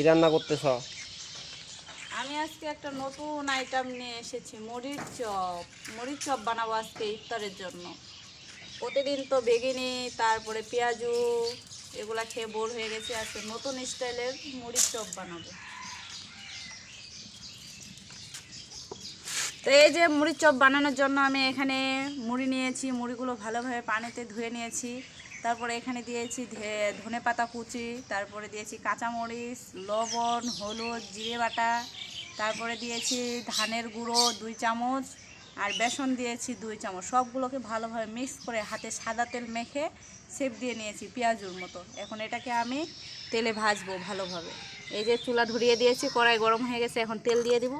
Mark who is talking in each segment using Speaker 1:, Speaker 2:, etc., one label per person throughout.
Speaker 1: কি রান্না করতেছ?
Speaker 2: আমি আজকে একটা নতুন আইটেম নিয়ে এসেছি, মুড়ির চপ। মুড়ির চপ বানাবো আজকে ইফতারের জন্য। প্রতিদিন তো বেগিনি, তারপরে পেঁয়াজু, এগুলা খেয়ে বোর হয়ে গেছে। আজকে নতুন স্টাইলের মুড়ির চপ বানাবো। তো এই যে মুড়ির চপ বানানোর জন্য আমি এখানে মুড়ি নিয়েছি। মুড়িগুলো ভালোভাবে পানিতে ধুয়ে নিয়েছি। তারপরে এখানে দিয়েছি ধনে পাতা কুচি, তারপরে দিয়েছি কাঁচামরিচ, লবণ, হলুদ, জিরে বাটা, তারপরে দিয়েছি ধানের গুঁড়ো দুই চামচ, আর বেসন দিয়েছি দুই চামচ। সবগুলোকে ভালোভাবে মিক্স করে হাতে সাদা তেল মেখে সেপ দিয়ে নিয়েছি পেঁয়াজুর মতো। এখন এটাকে আমি তেলে ভাজবো ভালোভাবে। এই যে চুলা ধরিয়ে দিয়েছি, কড়াই গরম হয়ে গেছে, এখন তেল দিয়ে দিব।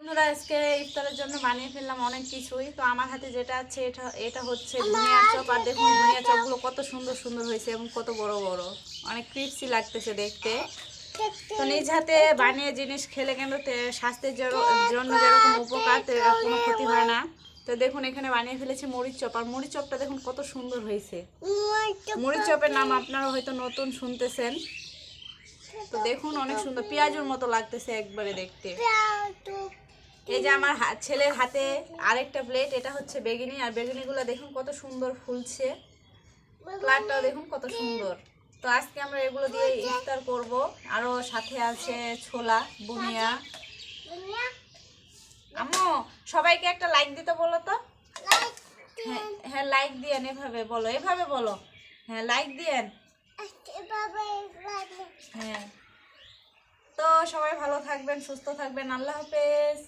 Speaker 2: বন্ধুরা আজকে ইফতারের জন্য বানিয়ে ফেললাম অনেক কিছুই। তো আমার হাতে যেটা আছে এটা এটা হচ্ছে ধনিয়া চপ আর দেখুন ধনিয়া চপগুলো কত সুন্দর সুন্দর হয়েছে এবং কত বড় বড়। অনেক ক্রিপসি লাগতেছে দেখতে। তো নিজ হাতে বানিয়ে জিনিস খেলে কিন্তু স্বাস্থ্যের জন্য জন্য যেরকম উপকার কোনো ক্ষতি হয় না। তো দেখুন এখানে বানিয়ে ফেলেছি মরিচ চপ। আর মরিচ চপটা দেখুন কত সুন্দর হয়েছে। মরিচ চপের নাম আপনারা হয়তো নতুন শুনতেছেন। তো দেখুন অনেক সুন্দর পেঁয়াজুর মতো লাগতেছে একবারে দেখতে। এই যে আমার ছেলের হাতে আরেকটা প্লেট এটা হচ্ছে বেগুনি। আর বেগুনিগুলো দেখুন কত সুন্দর ফুলছে। প্লাটটাও দেখুন কত সুন্দর। তো আজকে আমরা এগুলো দিয়ে ইফতার করব। আরও সাথে আছে ছোলা, বুনিয়া। আম্মু, সবাইকে একটা লাইক দিতে বলো তো। হ্যাঁ হ্যাঁ লাইক দিয়েন এভাবে বলো এভাবে বলো। হ্যাঁ লাইক দিয়েন। হ্যাঁ। তো সবাই ভালো থাকবেন, সুস্থ থাকবেন। আল্লাহ হাফেজ।